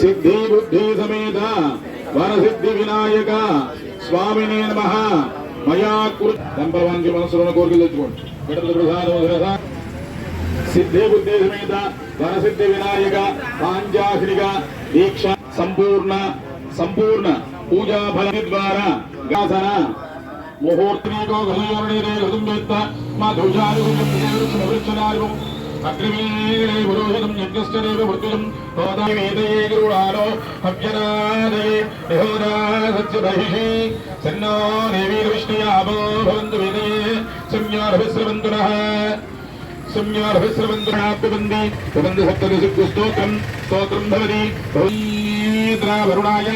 సిద్ధి బుద్ధి సమేత వరసిద్ధి వినాయక స్వామినే నమ. మయా కృ మనసులో కోరికలు తెచ్చుకోండి. బిడ్డల ప్రసాదం సిద్ధి బుద్ధి సమేత వరసిద్ధి వినాయక పాంచాహ్నిక దీక్ష సంపూర్ణ సంపూర్ణ పూజా ఫల ద్వారా గాసన ముహూర్తనీకో గృహయోరణీరే మా దోషాలుగుణవృక్షణాలు అగ్నిమీరే അഗ്രിമേഗുരോഹിതം യജ്ഞസ്തരേവൃത്തിലും ഗോദാവേദയേഗുരുളാലോ ഹവ്യനാദേ ദേഹോദാസത്യബഹിഷി സന്നോ ദേവീരവിഷ്ണയാവോ ഭവന്തു വിനേ സംയാർഭിസ്രവന്തുനഃ സംയാർഭിസ്രവന്തുനാപ്യബന്ധി ഉപന്ധി സപ്തരസിക്കു സ്തോത്രം സ്തോത്രം ഭവതി വൈദ്ര വരുണായ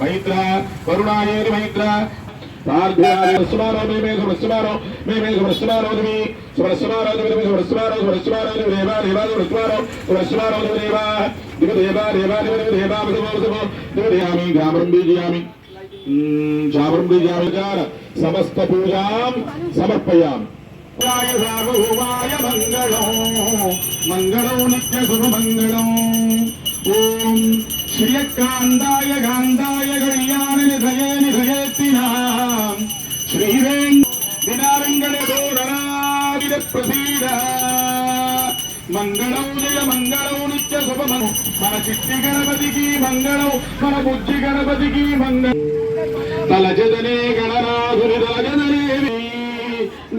വൈദ്ര വരുണായേതി വൈദ്ര समस्त पूजा समर्पयामि सार्वभौमाय मङ्गलो मङ्गलो नित्यशुभमङ्गलो ॐ गांधा गणिया निधे వినారంగళోరణావిద మంగళం జయ మంగళం నిత్య శుభమను. మన చిట్టి గణపతికి మంగళం మన బుద్ధి గణపతికి మంగళం. తలజదనే గణనాథుని తలజదనేవి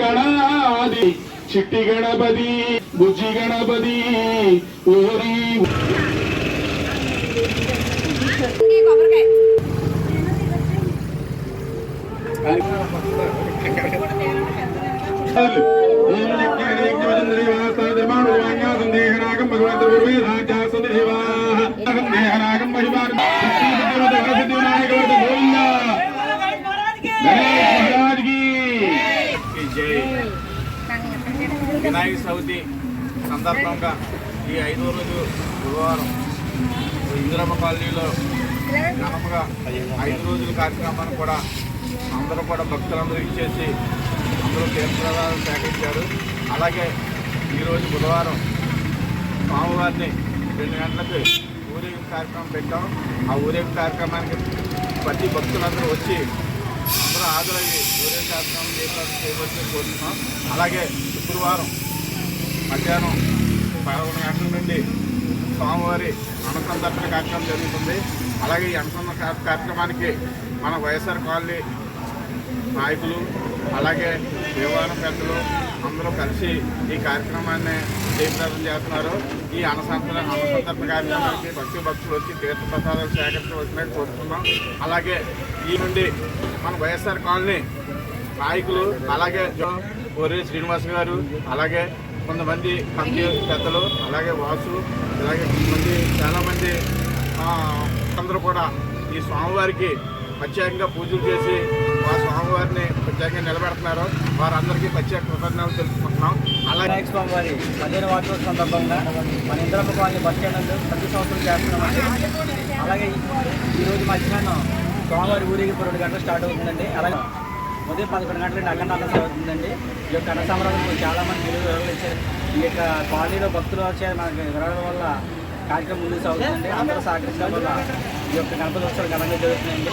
గణాది. చిట్టి గణపతి బుజ్జి గణపతి ఓరి కొబ్బరికాయ వినాయక చవితి సందర్భంగా ఈ ఐదో రోజు గురువారం ఇందిరమ్మ కాలనీలో ఘనంగా ఐదు రోజుల కార్యక్రమాన్ని కూడా అందరూ కూడా భక్తులందరూ ఇచ్చేసి అందరూ తీర్థప్రదాలు సేకరించారు అలాగే ఈరోజు బుధవారం స్వామివారిని రెండు గంటలకు ఊరేగింపు కార్యక్రమం పెట్టాం. ఆ ఊరేగింపు కార్యక్రమానికి ప్రతి భక్తులందరూ వచ్చి అందరూ హాజరయ్యి ఊరేగింపు కార్యక్రమం చేయాలని చేయవలసింది కోరుతున్నాం. అలాగే శుక్రవారం మధ్యాహ్నం పదకొండు గంటల నుండి స్వామివారి అన్నసందర్శన కార్యక్రమం జరుగుతుంది. అలాగే ఈ అన్నసందర్శన కార్యక్రమానికి మన వైఎస్ఆర్ కాలనీ నాయకులు అలాగే దేవాలయం పెద్దలు అందరూ కలిసి ఈ కార్యక్రమాన్ని జయప్రదం చేస్తున్నారు. ఈ అనసంతర అనసంతర్ప కార్యక్రమానికి భక్తి భక్తులు వచ్చి తీర్థప్రసాదాలు సేకరించవలసినట్టు కోరుతున్నాం అలాగే ఈ నుండి మన వైఎస్ఆర్ కాలనీ నాయకులు అలాగే జో- ఓరే శ్రీనివాస్ గారు అలాగే కొంతమంది కమిటీ పెద్దలు అలాగే వాసు అలాగే కొంతమంది చాలామంది అందరూ కూడా ఈ స్వామివారికి ప్రత్యేకంగా పూజలు చేసి ఆ స్వామివారిని ప్రత్యేకంగా నిలబెడుతున్నారు. వారందరికీ ప్రత్యేక కృతజ్ఞతలు తెలుపుకుంటున్నాం. అలాగే వినాయక స్వామి వారి పదిహేను వార్షిక సందర్భంగా మన ఇంద్రమ్మ కాలనీ బస్ స్టాండ్ ప్రతి సంవత్సరం చేస్తున్నామండి. అలాగే ఈరోజు మధ్యాహ్నం స్వామివారి ఊరికి రెండు గంటలు స్టార్ట్ అవుతుందండి. అలాగే ఉదయం పదకొండు గంటల అఖండ అన్న అవుతుందండి. ఈ యొక్క అన్న సంబరాలు చాలా మంది విలువ వివరించారు. ఈ యొక్క కాలనీలో భక్తులు వచ్చే మనకి వివరాల వల్ల కార్యక్రమం ముందుకు సాగుతుందండి. అందరూ సహకరించడం వల్ల ఈ యొక్క గణపతి ఉత్సవాలు ఘనంగా జరుగుతున్నాయండి.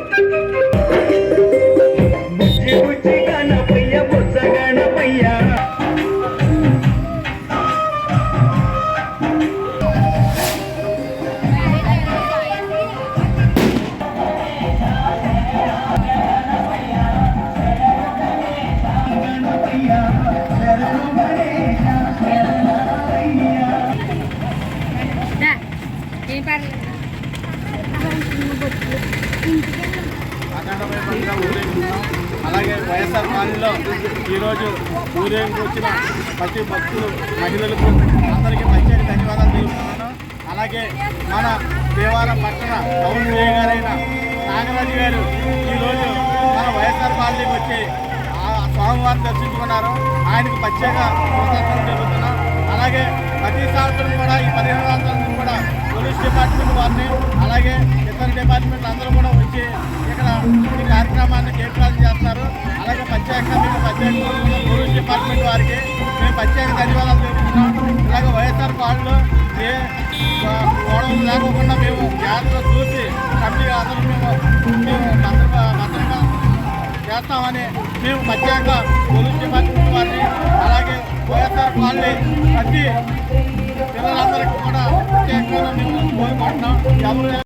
అలాగే వైఎస్ఆర్ అవ్వాలి కాలనీలో ఈరోజు ఊరేగింపు వచ్చిన ప్రతి భక్తులు మహిళలకు అందరికీ ప్రత్యేక ధన్యవాదాలు తెలుపుతున్నాను. అలాగే మన దేవాలయం పట్టణ టౌన్ మేయ గారైన నాగరాజు గారు ఈరోజు మన వైఎస్ఆర్ పార్టీకి వచ్చి స్వామివారిని దర్శించుకున్నారు. ఆయనకు ప్రత్యేక కృతజ్ఞతలు తెలుపుతున్నాం అలాగే ప్రతి సంవత్సరం కూడా ఈ పదిహేను సంవత్సరం కూడా పోలీస్ డిపార్ట్మెంట్ వారిని అలాగే ఇతర డిపార్ట్మెంట్ అందరూ కూడా వచ్చి ఇక్కడ ఈ కార్యక్రమాన్ని జయప్రదం చేస్తారు. అలాగే ప్రత్యేకంగా ప్రత్యేక పోలీస్ డిపార్ట్మెంట్ వారికి మేము ప్రత్యేక ధన్యవాదాలు తెలుపుతున్నాం. ఇలాగే వైఎస్ఆర్ వాళ్ళు ఏ గొడవలు లేకోకుండా మేము జాగ్రత్తగా చూసి కమిటీ అందరూ మేము మేము భద్రంగా చేస్తామని మేము ప్రత్యేక పోలీస్ డిపార్ట్మెంట్ వారిని అలాగే వైఎస్ఆర్ వాళ్ళని ప్రతి పిల్లలందరికీ కూడా Mười bảy.